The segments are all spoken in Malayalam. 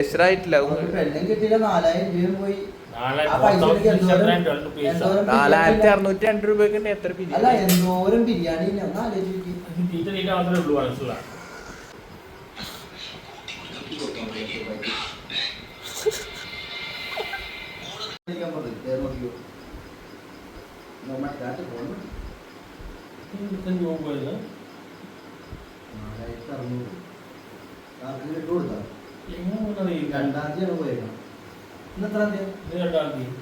രണ്ട് നാലായിരത്തി അറുന്നൂറ്റി രണ്ട് രൂപയ്ക്ക് എത്ര ബിരിയാണി? നാലായിരത്തി അറുന്നൂറ് ആർക്കും ഇട്ട് കൊടുത്താ എങ്ങനെ അറിയില്ല രണ്ടാം തീയതിയാണ് പോയേക്കണം ഇന്ന് എത്രാം തീയതി ഇത് രണ്ടാം തീയതി.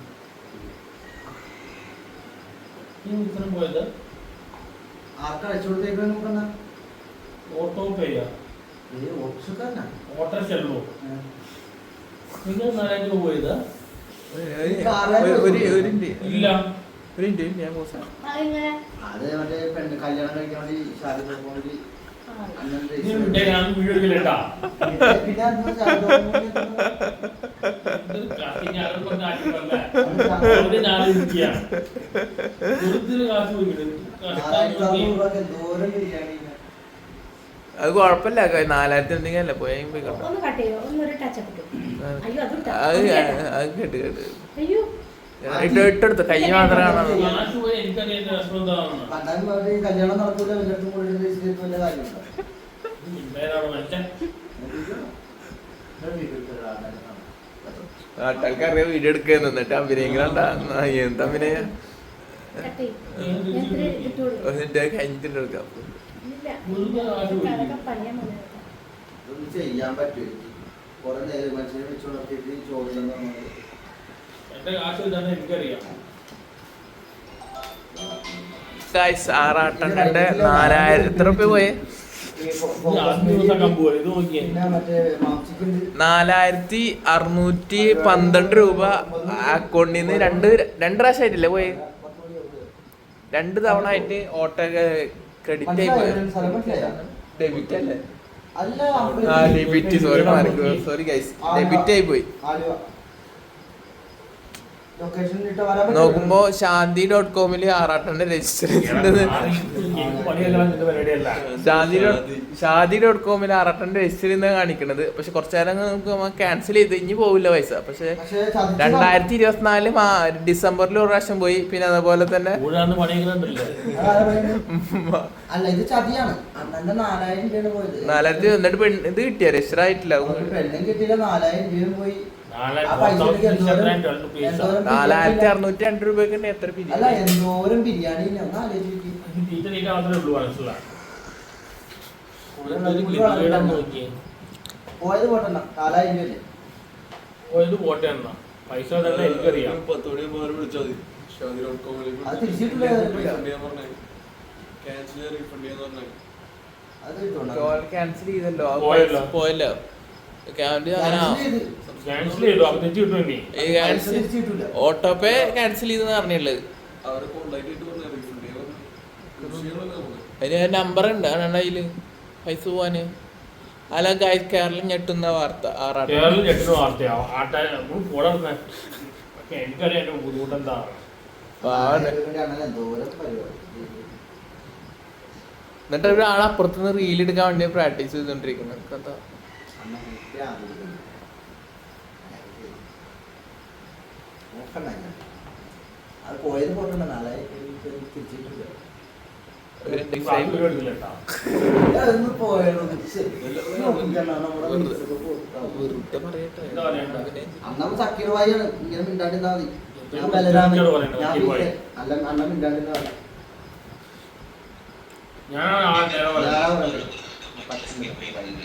ഈ ഇത്രയും പോയത്? ആർക്ക് അയച്ചു കൊടുത്തേക്കാൻ നോക്കണ്ട ഓട്ടോ പേയാ. ഏ ഓട്ടോ ചെല്ലു നിങ്ങൾ നാലായിരം രൂപ പോയത്? ഒരു ഒരു മിനിറ്റ് ഇല്ല. ഒരു മിനിറ്റ് ഞാൻ അത് മറ്റേ പെണ്ണ് കല്യാണം കഴിക്കാൻ വേണ്ടി ഷാദി ഞാൻ വീഡിയോ എടുക്കില്ലേട്ടാ അത് കുഴപ്പമില്ല. നാലായിരത്തി എന്തെങ്കിലും അല്ലേ? പോയാൽ പോയി അത് കേട്ടോ. അത് കേട്ട് ഇട്ടെടുത്തു. കൈ മാത്രമാണ് കല്യാണം നടക്കൂല എല്ലായിടത്തും കൂടി കാര്യമുണ്ടോ? വീഡിയോ എന്താ അഭിനയ കൊടുക്കാം. എന്നിട്ട് കഴിഞ്ഞിട്ട് എടുക്കാം കേട്ടോ. ഇതൊന്നും ചെയ്യാൻ പറ്റും. കുറെ നേരം മനുഷ്യനെ വെച്ചുണർത്തിയിട്ട് ചോദിച്ചു എന്റെ കാശ് ഇതാണ് എനിക്കറിയാം. ഗായ്സ് ആറാട്ടെണ്ണന്റെ റുപ്യ പോയേ. നാലായിരത്തി അറുന്നൂറ്റി പന്ത്രണ്ട് രൂപ അക്കൗണ്ടിൽ നിന്ന് രണ്ട് രണ്ട് പ്രാവശ്യം ആയിട്ടില്ല പോയി? രണ്ട് തവണ ആയിട്ട് ഓട്ടോ ക്രെഡിറ്റ് ആയി പോയി. മനസ്സിലായോ? സ്ഥലം മനസ്സിലായോ? ഡെബിറ്റ് അല്ലേ? അല്ല ആ debit sorry sorry guys debit ആയി പോയി. നോക്കുമ്പോ ശാന്തി ഡോട്ട് കോമിൽ ആറാട്ടന്റെ രജിസ്റ്റർ ചെയ്തിട്ടുണ്ട് ശാന്തി ഷാദി ഡോട്ട് കോമിൽ ആറാട്ടന്റെ രജിസ്റ്റർ ചെയ്യുന്ന കാണിക്കണത്. പക്ഷെ കുറച്ചു നേരം നമുക്ക് ക്യാൻസൽ ചെയ്ത് ഇനി പോവില്ല പൈസ. പക്ഷെ രണ്ടായിരത്തി ഇരുപത്തിനാല് ഡിസംബറിൽ ഒരു പ്രാവശ്യം പോയി. പിന്നെ അതുപോലെ തന്നെ നാലായിരത്തി എന്നിട്ട് പെണ്ണ് ഇത് കിട്ടിയ? രജിസ്റ്റർ ആയിട്ടില്ല. നാലായിരത്തി അറുന്നൂറ്റി രണ്ട് രൂപയ്ക്ക് തന്നെ എത്ര പിരി അല്ല എന്തോരം ബിരിയാണി പോയത് പോട്ടല്ല നാലായിരം രൂപയല്ലേ? പോയത് പോട്ടെ എന്നാ പൈസ തന്നെ എനിക്കറിയാം. പത്ത് മണിയാകുമ്പോൾ അവരെ വിളിച്ചാൽ മതി. ഷാദി ഡോട്ട് കോമിലേക്ക് റീഫണ്ട് ചെയ്യാൻ പറഞ്ഞേ. ക്യാൻസൽ ചെയ്യാൻ റീഫണ്ട് ചെയ്യാൻ പറഞ്ഞേ. അത് കിട്ടുണ്ടോ? ക്യാൻസൽ ചെയ്തല്ലോ. പോയല്ലോ. ഓട്ടോ പേ ക്യാൻസൽ ചെയ്തെന്ന് പറഞ്ഞുള്ളത് അതിന് നമ്പർ ഉണ്ട്. അതിൽ? പൈസ പോവാന്. അല്ല ഗായ് കേരളം ഞെട്ടുന്ന വാർത്ത. കേരളം ഞെട്ടുന്ന വാർത്തയാ. എനിക്കറിയാം ബുദ്ധിമുട്ടെന്താ. എന്നിട്ട് ഒരാൾ അപ്പുറത്തുനിന്ന് റീൽ എടുക്കാൻ വേണ്ടി പ്രാക്ടീസ് ചെയ്തോണ്ടിരിക്കുന്നത് എന്താ ആഗ്രഹമില്ല. ഞാൻ. അല്ല നേരം പറയാം. ഞാൻ പറയണ്ട.